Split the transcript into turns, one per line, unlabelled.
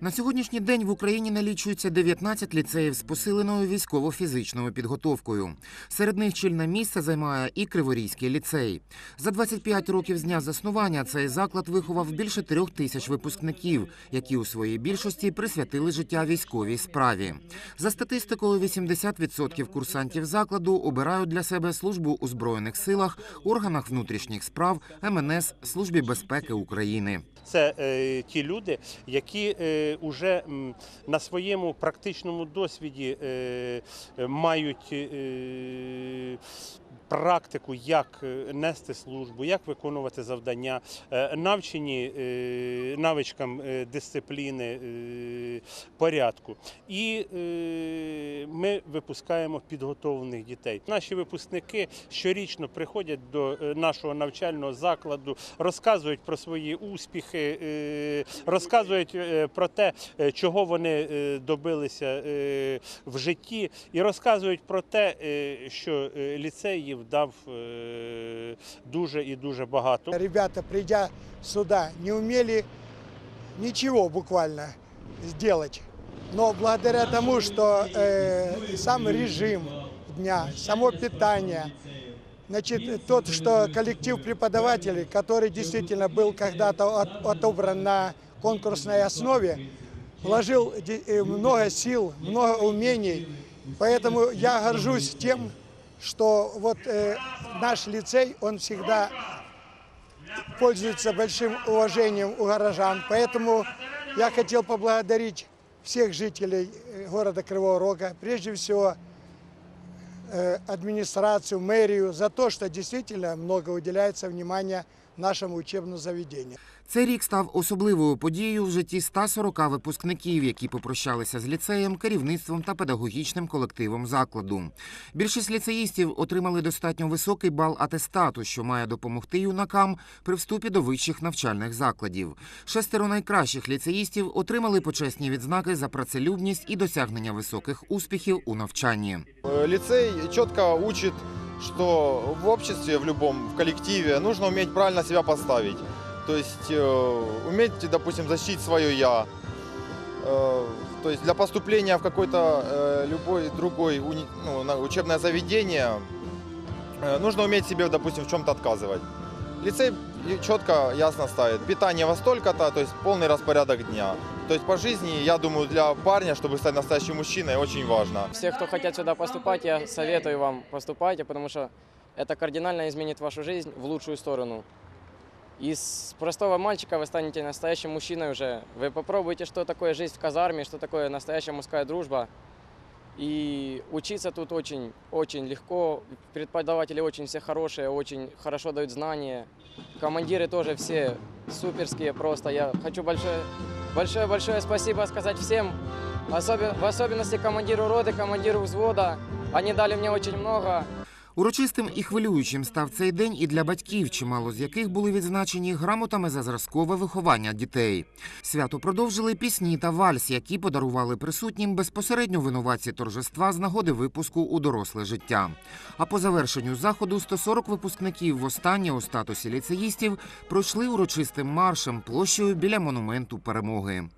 На сьогоднішній день в Україні налічується 19 ліцеїв з посиленою військово-фізичною підготовкою. Серед них чільне місце займає і Криворізький ліцей. За 25 років з дня заснування цей заклад виховав більше трьох тисяч випускників, які у своїй більшості присвятили життя військовій справі. За статистикою, 80% курсантів закладу обирають для себе службу у збройних силах, органах внутрішніх справ, МНС, службі безпеки України.
Це е, ті люди, які е, уже на своєму практичному досвіді е, е, мають е, практику, як нести службу, як виконувати завдання, навчені навичкам дисципліни, порядку. І ми випускаємо підготовлених дітей. Наші випускники щорічно приходять до нашого навчального закладу, розказують про свої успіхи, розказують про те, е, чого вони е, добилися е, в житті, і розказують про те, е, що е, ліцей їм дав е, дуже і дуже багато.
Ребята, придя сюда, не умели ничего буквально сделать. Но благодаря тому, что э, сам режим дня, само питание, значит, тот, что коллектив преподавателей, который действительно был когда-то от- отобран на конкурсной основе, вложил э, много сил, много умений. Поэтому я горжусь тем, что вот э, наш лицей, он всегда пользуется большим уважением у горожан. Поэтому я хотел поблагодарить всех жителей э, города Кривого Рога, прежде всего э, администрацию, мэрию за то, что действительно много уделяется внимания нашему учебному заведению.
Цей рік став особливою подією в житті 140 випускників, які попрощалися з ліцеєм, керівництвом та педагогічним колективом закладу. Більшість ліцеїстів отримали достатньо високий бал атестату, що має допомогти юнакам при вступі до вищих навчальних закладів. Шестеро найкращих ліцеїстів отримали почесні відзнаки за працелюбність і досягнення високих успіхів у навчанні.
Э, Лицей четко учит, что в обществе, в любом, в коллективе нужно уметь правильно себя поставить. То есть э, уметь, допустим, защитить свое «я». Э, то есть для поступления в какой-то э, любой другой уни- ну, учебное заведение нужно уметь себе, допустим, в чем-то отказывать. Лицей четко, ясно ставит. Питание во столько-то, то есть полный распорядок дня. То есть по жизни, я думаю, для парня, чтобы стать настоящим мужчиной, очень важно.
Все, кто хотят сюда поступать, я советую вам поступайте, потому что это кардинально изменит вашу жизнь в лучшую сторону. Из простого мальчика вы станете настоящим мужчиной уже. Вы попробуете, что такое жизнь в казарме, что такое настоящая мужская дружба. И учиться тут очень, очень легко. Преподаватели очень все хорошие, очень хорошо дают знания. Командиры тоже все суперские просто. Я хочу большое, большое-большое спасибо сказать всем, особенно, в особенности командиру роты, командиру взвода. Они дали мне очень много.
Урочистим і хвилюючим став цей день і для батьків, чимало з яких були відзначені грамотами за зразкове виховання дітей. Свято продовжили пісні та вальс, які подарували присутнім безпосередньо винуватці торжества з нагоди випуску у доросле життя. А по завершенню заходу 140 випускників востаннє у статусі ліцеїстів пройшли урочистим маршем площею біля монументу перемоги.